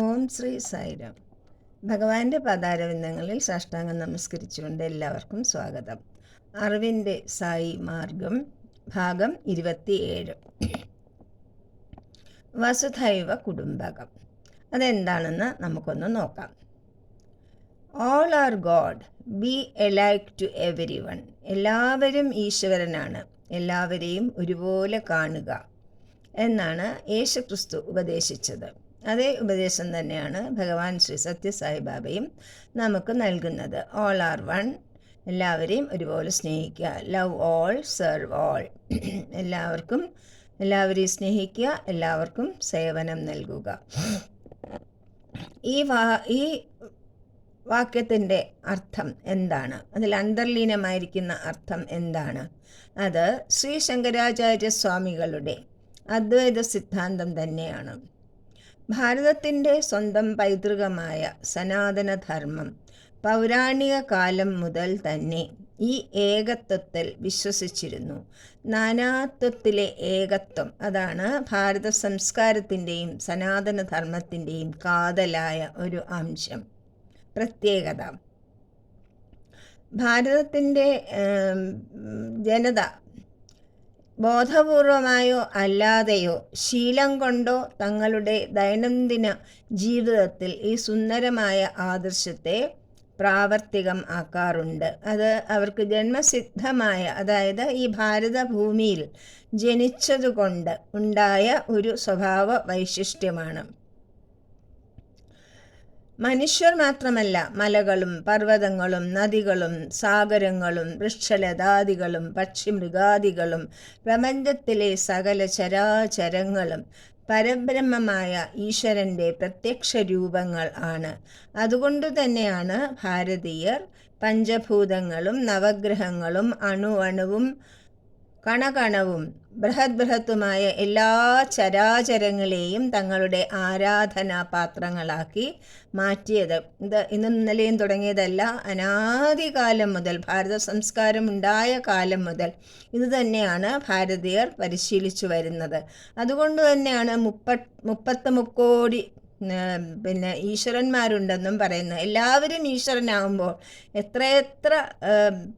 ഓം ശ്രീ സായിരാം. ഭഗവാന്റെ പദാരവിന്ദങ്ങളിൽ സാഷ്ടാംഗം നമസ്കരിച്ചുകൊണ്ട് എല്ലാവർക്കും സ്വാഗതം. അറിവിന്റെ സായി മാർഗം ഭാഗം ഇരുപത്തിയേഴ്. വസുധൈവ കുടുംബകം. അതെന്താണെന്ന് നമുക്കൊന്ന് നോക്കാം. All are God be alike to everyone എല്ലാവരും ഈശ്വരനാണ്. എല്ലാവരെയും ഒരുപോലെ കാണുക എന്നാണ് യേശുക്രിസ്തു ഉപദേശിച്ചത്. അതേ ഉപദേശം തന്നെയാണ് ഭഗവാൻ ശ്രീ സത്യസായി ബാബയും നമുക്ക് നൽകുന്നത്. ഓൾ ആർ വൺ എല്ലാവരെയും ഒരുപോലെ സ്നേഹിക്കുക. ലവ് ഓൾ സെർവ് ഓൾ എല്ലാവർക്കും എല്ലാവരെയും സ്നേഹിക്കുക എല്ലാവർക്കും സേവനം നൽകുക. ഈ വാ ഈ വാക്യത്തിന്റെ അർത്ഥം എന്താണ്? അതിൽ അന്തർലീനമായിരിക്കുന്ന അർത്ഥം എന്താണ്? അത് ശ്രീ ശങ്കരാചാര്യ സ്വാമികളുടെ അദ്വൈത സിദ്ധാന്തം തന്നെയാണ്. ഭാരതത്തിന്റെ സ്വന്തം പൈതൃകമായ സനാതനധർമ്മം പൗരാണിക കാലം മുതൽ തന്നെ ഈ ഏകത്വത്തിൽ വിശ്വസിച്ചിരുന്നു. നാനാത്വത്തിലെ ഏകത്വം അതാണ് ഭാരത സംസ്കാരത്തിന്റെയും സനാതനധർമ്മത്തിന്റെയും കാതലായ ഒരു അംശം പ്രത്യേകത. ഭാരതത്തിന്റെ ജനത ബോധപൂർവമായോ അല്ലാതെയോ ശീലം കൊണ്ടോ തങ്ങളുടെ ദൈനംദിന ജീവിതത്തിൽ ഈ സുന്ദരമായ ആദർശത്തെ പ്രാവർത്തികം ആക്കാറുണ്ട്. അത് അവർക്ക് ജന്മസിദ്ധമായ അതായത് ഈ ഭാരതഭൂമിയിൽ ജനിച്ചതുകൊണ്ട് ഉണ്ടായ ഒരു സ്വഭാവ വൈശിഷ്ട്യമാണ്. മനുഷ്യർ മാത്രമല്ല മലകളും പർവതങ്ങളും നദികളും സാഗരങ്ങളും വൃക്ഷലതാദികളും പക്ഷിമൃഗാദികളും പ്രപഞ്ചത്തിലെ സകല ചരാചരങ്ങളും പരബ്രഹ്മമായ ഈശ്വരന്റെ പ്രത്യക്ഷ രൂപങ്ങൾ ആണ്. അതുകൊണ്ടു തന്നെയാണ് ഭാരതീയർ പഞ്ചഭൂതങ്ങളും നവഗ്രഹങ്ങളും അണു അണുവും കണകണവും ബൃഹത് ബൃഹത്തുമായ എല്ലാ ചരാചരങ്ങളെയും തങ്ങളുടെ ആരാധനാപാത്രങ്ങളാക്കി മാറ്റിയത്. ഇത് ഇന്നും ഇന്നലെയും തുടങ്ങിയതല്ല അനാദികാലം മുതൽ ഭാരത സംസ്കാരം ഉണ്ടായ കാലം മുതൽ ഇത് തന്നെയാണ് ഭാരതീയർ പരിശീലിച്ചു വരുന്നത്. അതുകൊണ്ട് തന്നെയാണ് മുപ്പ മുപ്പത്ത് മുക്കോടി പിന്നെ ഈശ്വരന്മാരുണ്ടെന്നും പറയുന്നു. എല്ലാവരും ഈശ്വരനാകുമ്പോൾ എത്രയെത്ര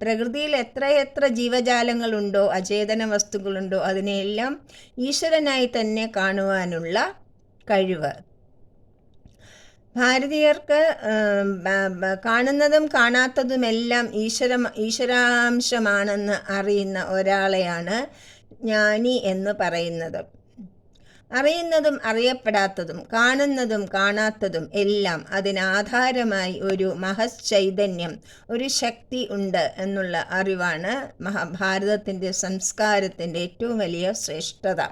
പ്രകൃതിയിൽ എത്രയെത്ര ജീവജാലങ്ങളുണ്ടോ അചേതന വസ്തുക്കളുണ്ടോ അതിനെയെല്ലാം ഈശ്വരനായി തന്നെ കാണുവാനുള്ള കഴിവ്. ഭാരതീയർക്ക് കാണുന്നതും കാണാത്തതുമെല്ലാം ഈശ്വര ഈശ്വരാംശമാണെന്ന് അറിയുന്ന ഒരാളെയാണ് ജ്ഞാനി എന്ന് പറയുന്നത്. അറിയുന്നതും അറിയപ്പെടാത്തതും കാണുന്നതും കാണാത്തതും എല്ലാം അതിനാധാരമായി ഒരു മഹശ്ചൈതന്യം ഒരു ശക്തി ഉണ്ട് എന്നുള്ള അറിവാണ് മഹാഭാരതത്തിന്റെ സംസ്കാരത്തിന്റെ ഏറ്റവും വലിയ ശ്രേഷ്ഠത.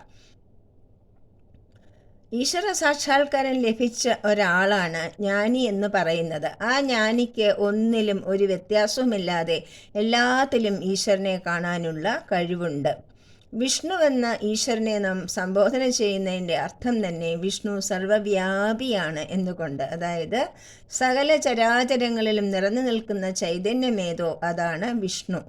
ഈശ്വര സാക്ഷാത്കാരം ലഭിച്ച ഒരാളാണ് ജ്ഞാനി എന്ന് പറയുന്നത്. ആ ജ്ഞാനിക്ക് ഒന്നിലും ഒരു വ്യത്യാസവുമില്ലാതെ എല്ലാത്തിലും ഈശ്വരനെ കാണാനുള്ള കഴിവുണ്ട്. വിഷ്ണു എന്ന ഈശ്വരനെ നാം സംബോധന ചെയ്യുന്നതിന്റെ അർത്ഥം തന്നെ വിഷ്ണു സർവവ്യാപിയാണ് എന്നുകൊണ്ട് അതായത് സകല ചരാചരങ്ങളിലും നിറഞ്ഞു നിൽക്കുന്ന ചൈതന്യമേതോ അതാണ് വിഷ്ണു.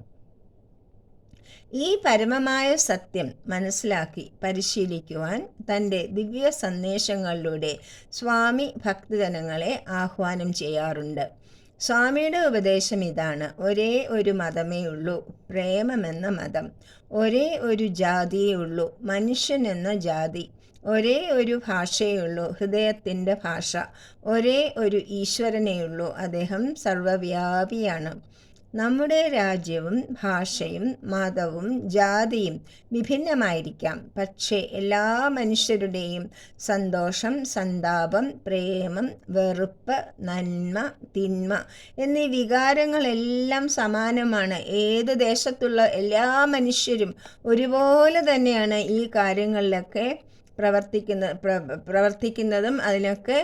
ഈ പരമമായ സത്യം മനസ്സിലാക്കി പരിശീലിക്കുവാൻ തന്റെ ദിവ്യ സന്ദേശങ്ങളിലൂടെ സ്വാമി ഭക്തജനങ്ങളെ ആഹ്വാനം ചെയ്യാറുണ്ട്. സ്വാമിയുടെ ഉപദേശം ഇതാണ്. ഒരേ ഒരു മതമേ ഉള്ളൂ. പ്രേമമെന്ന മതം. ഒരേ ഒരു ജാതിയേ ഉള്ളൂ. മനുഷ്യൻ എന്ന ജാതി. ഒരേ ഒരു ഭാഷയേ ഉള്ളൂ. ഹൃദയത്തിന്റെ ഭാഷ. ഒരേ ഒരു ഈശ്വരനേ ഉള്ളൂ. അദ്ദേഹം സർവവ്യാപിയാണ്. നമ്മുടെ രാജ്യവും ഭാഷയും മതവും ജാതിയും വിഭിന്നമായിരിക്കാം. പക്ഷേ എല്ലാ മനുഷ്യരുടെയും സന്തോഷം സന്താപം പ്രേമം വെറുപ്പ് നന്മ തിന്മ എന്നീ വികാരങ്ങളെല്ലാം സമാനമാണ്. ഏത് ദേശത്തുള്ള എല്ലാ മനുഷ്യരും ഒരുപോലെ തന്നെയാണ് ഈ കാര്യങ്ങളിലൊക്കെ പ്രവർത്തിക്കുന്ന പ്രവർത്തിക്കുന്നതും അതിനൊക്കെ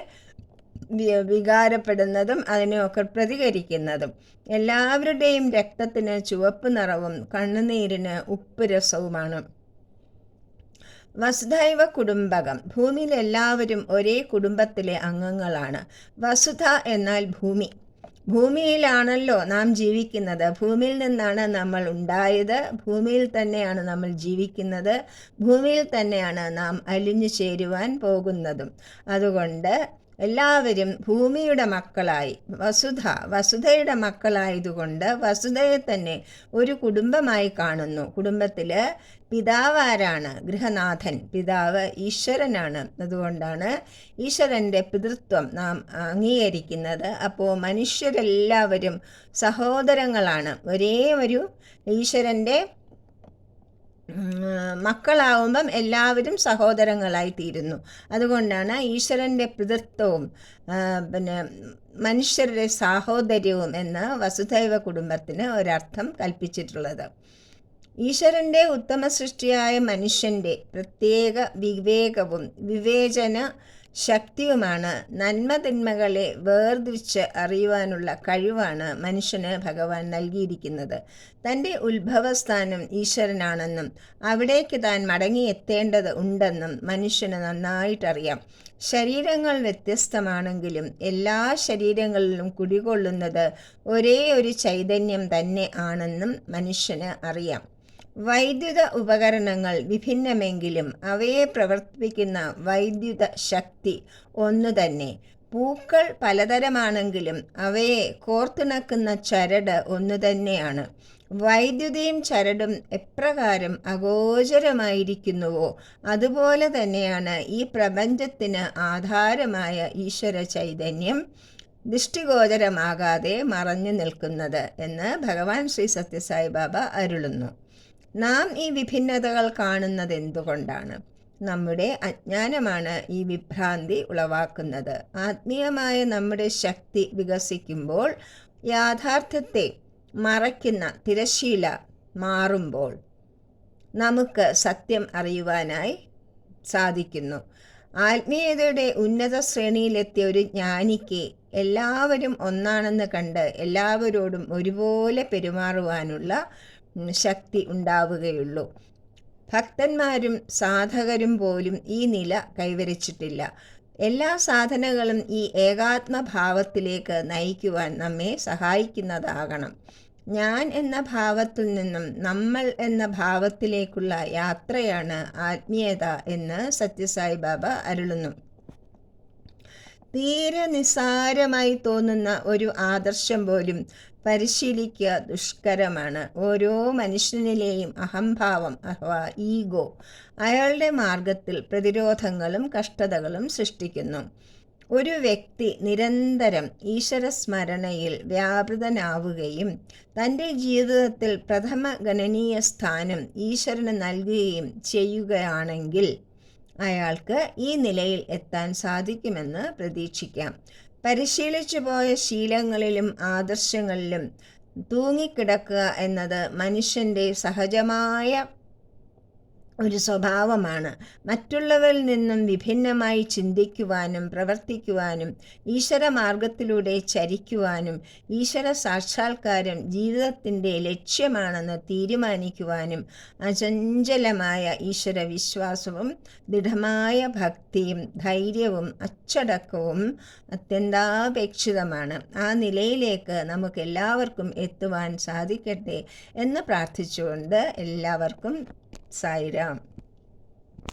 വികാരപ്പെടുന്നതും അതിനെയൊക്കെ പ്രതികരിക്കുന്നതും. എല്ലാവരുടെയും രക്തത്തിന് ചുവപ്പ് നിറവും കണ്ണുനീരിന് ഉപ്പ് രസവുമാണ്. വസുധൈവ കുടുംബകം. ഭൂമിയിൽ എല്ലാവരും ഒരേ കുടുംബത്തിലെ അംഗങ്ങളാണ്. വസുധ എന്നാൽ ഭൂമി. ഭൂമിയിലാണല്ലോ നാം ജീവിക്കുന്നത്. ഭൂമിയിൽ നിന്നാണ് നമ്മൾ ഉണ്ടായത്. ഭൂമിയിൽ തന്നെയാണ് നമ്മൾ ജീവിക്കുന്നത്. ഭൂമിയിൽ തന്നെയാണ് നാം അലിഞ്ഞു ചേരുവാൻ പോകുന്നതും. അതുകൊണ്ട് എല്ലാവരും ഭൂമിയുടെ മക്കളായി. വസുധ വസുധയുടെ മക്കളായതുകൊണ്ട് വസുധയെ തന്നെ ഒരു കുടുംബമായി കാണുന്നു. കുടുംബത്തിൽ പിതാവാരാണ് ഗൃഹനാഥൻ. പിതാവ് ഈശ്വരനാണ്. അതുകൊണ്ടാണ് ഈശ്വരന്റെ പിതൃത്വം നാം അംഗീകരിക്കുന്നത്. അപ്പോൾ മനുഷ്യരെല്ലാവരും സഹോദരങ്ങളാണ്. ഒരേ ഒരു ഈശ്വരന്റെ മക്കളാവുമ്പം എല്ലാവരും സഹോദരങ്ങളായി തീരുന്നു അതുകൊണ്ടാണ് ഈശ്വരന്റെ പിതൃത്വവും പിന്നെ മനുഷ്യരുടെ സാഹോദര്യവും എന്ന് വസുധൈവ കുടുംബത്തിന് ഒരർത്ഥം കൽപ്പിച്ചിട്ടുള്ളത്. ഈശ്വരന്റെ ഉത്തമ സൃഷ്ടിയായ മനുഷ്യന്റെ പ്രത്യേക വിവേകവും വിവേചന ശക്തിയുമാണ്. നന്മതിന്മകളെ വേർതിരിച്ച് അറിയുവാനുള്ള കഴിവാണ് മനുഷ്യന് ഭഗവാൻ നൽകിയിരിക്കുന്നത്. തന്റെ ഉത്ഭവസ്ഥാനം ഈശ്വരനാണെന്നും അവിടേക്ക് താൻ മടങ്ങിയെത്തേണ്ടത് ഉണ്ടെന്നും മനുഷ്യന് നന്നായിട്ടറിയാം. ശരീരങ്ങൾ വ്യത്യസ്തമാണെങ്കിലും എല്ലാ ശരീരങ്ങളിലും കുടികൊള്ളുന്നത് ഒരേ ഒരു ചൈതന്യം തന്നെ ആണെന്നും മനുഷ്യന് അറിയാം. വൈദ്യുത ഉപകരണങ്ങൾ വിഭിന്നമെങ്കിലും അവയെ പ്രവർത്തിപ്പിക്കുന്ന വൈദ്യുത ശക്തി ഒന്നു തന്നെ. പൂക്കൾ പലതരമാണെങ്കിലും അവയെ കോർത്തിണക്കുന്ന ചരട് ഒന്നു തന്നെയാണ്. വൈദ്യുതിയും ചരടും എപ്രകാരം അഗോചരമായിരിക്കുന്നുവോ അതുപോലെ തന്നെയാണ് ഈ പ്രപഞ്ചത്തിന് ആധാരമായ ഈശ്വര ചൈതന്യം ദൃഷ്ടിഗോചരമാകാതെ മറഞ്ഞു നിൽക്കുന്നത് എന്ന് ഭഗവാൻ ശ്രീ സത്യസായി ബാബ അരുളുന്നു. നാം ഈ വിഭിന്നതകൾ കാണുന്നത് എന്തുകൊണ്ടാണ് നമ്മുടെ അജ്ഞാനമാണ് ഈ വിഭ്രാന്തി ഉളവാക്കുന്നത്. ആത്മീയമായ നമ്മുടെ ശക്തി വികസിക്കുമ്പോൾ യാഥാർത്ഥ്യത്തെ മറയ്ക്കുന്ന തിരശീല മാറുമ്പോൾ നമുക്ക് സത്യം അറിയുവാനായി സാധിക്കുന്നു. ആത്മീയതയുടെ ഉന്നത ശ്രേണിയിലെത്തിയ ഒരു ജ്ഞാനിക്ക് എല്ലാവരും ഒന്നാണെന്ന് കണ്ട് എല്ലാവരോടും ഒരുപോലെ പെരുമാറുവാനുള്ള ശക്തി ഉണ്ടാവുകയുള്ളൂ. ഭക്തന്മാരും സാധകരും പോലും ഈ നില കൈവരിച്ചിട്ടില്ല. എല്ലാ സാധനകളും ഈ ഏകാത്മഭാവത്തിലേക്ക് നയിക്കുവാൻ നമ്മെ സഹായിക്കുന്നതാകണം. ഞാൻ എന്ന ഭാവത്തിൽ നിന്നും നമ്മൾ എന്ന ഭാവത്തിലേക്കുള്ള യാത്രയാണ് ആത്മീയത എന്ന് സത്യസായി ബാബ അരുളുന്നു. തീരെ നിസ്സാരമായി തോന്നുന്ന ഒരു ആദർശം പോലും പരിശീലിക്കുക ദുഷ്കരമാണ്. ഓരോ മനുഷ്യനിലെയും അഹംഭാവം അഥവാ ഈഗോ അയാളുടെ മാർഗത്തിൽ പ്രതിരോധങ്ങളും കഷ്ടതകളും സൃഷ്ടിക്കുന്നു. ഒരു വ്യക്തി നിരന്തരം ഈശ്വരസ്മരണയിൽ വ്യാപൃതനാവുകയും തന്റെ ജീവിതത്തിൽ പ്രഥമ ഗണനീയ സ്ഥാനം ഈശ്വരന് നൽകുകയും ചെയ്യുകയാണെങ്കിൽ അയാൾക്ക് ഈ നിലയിൽ എത്താൻ സാധിക്കുമെന്ന് പ്രതീക്ഷിക്കാം. പരിശീലിച്ചു പോയ ശീലങ്ങളിലും ആദർശങ്ങളിലും തൂങ്ങിക്കിടക്കുക എന്നത് മനുഷ്യന്റെ സഹജമായ ഒരു സ്വഭാവമാണ്. മറ്റുള്ളവരിൽ നിന്നും വിഭിന്നമായി ചിന്തിക്കുവാനും പ്രവർത്തിക്കുവാനും ഈശ്വര മാർഗത്തിലൂടെ ചരിക്കുവാനും ഈശ്വര സാക്ഷാത്കാരം ജീവിതത്തിന്റെ ലക്ഷ്യമാണെന്ന് തീരുമാനിക്കുവാനും അചഞ്ചലമായ ഈശ്വര വിശ്വാസവും ദൃഢമായ ഭക്തിയും ധൈര്യവും അച്ചടക്കവും അത്യന്താപേക്ഷിതമാണ്. ആ നിലയിലേക്ക് നമുക്ക് എല്ലാവർക്കും എത്തുവാൻ സാധിക്കട്ടെ എന്ന് പ്രാർത്ഥിച്ചുകൊണ്ട് എല്ലാവർക്കും സായിരാം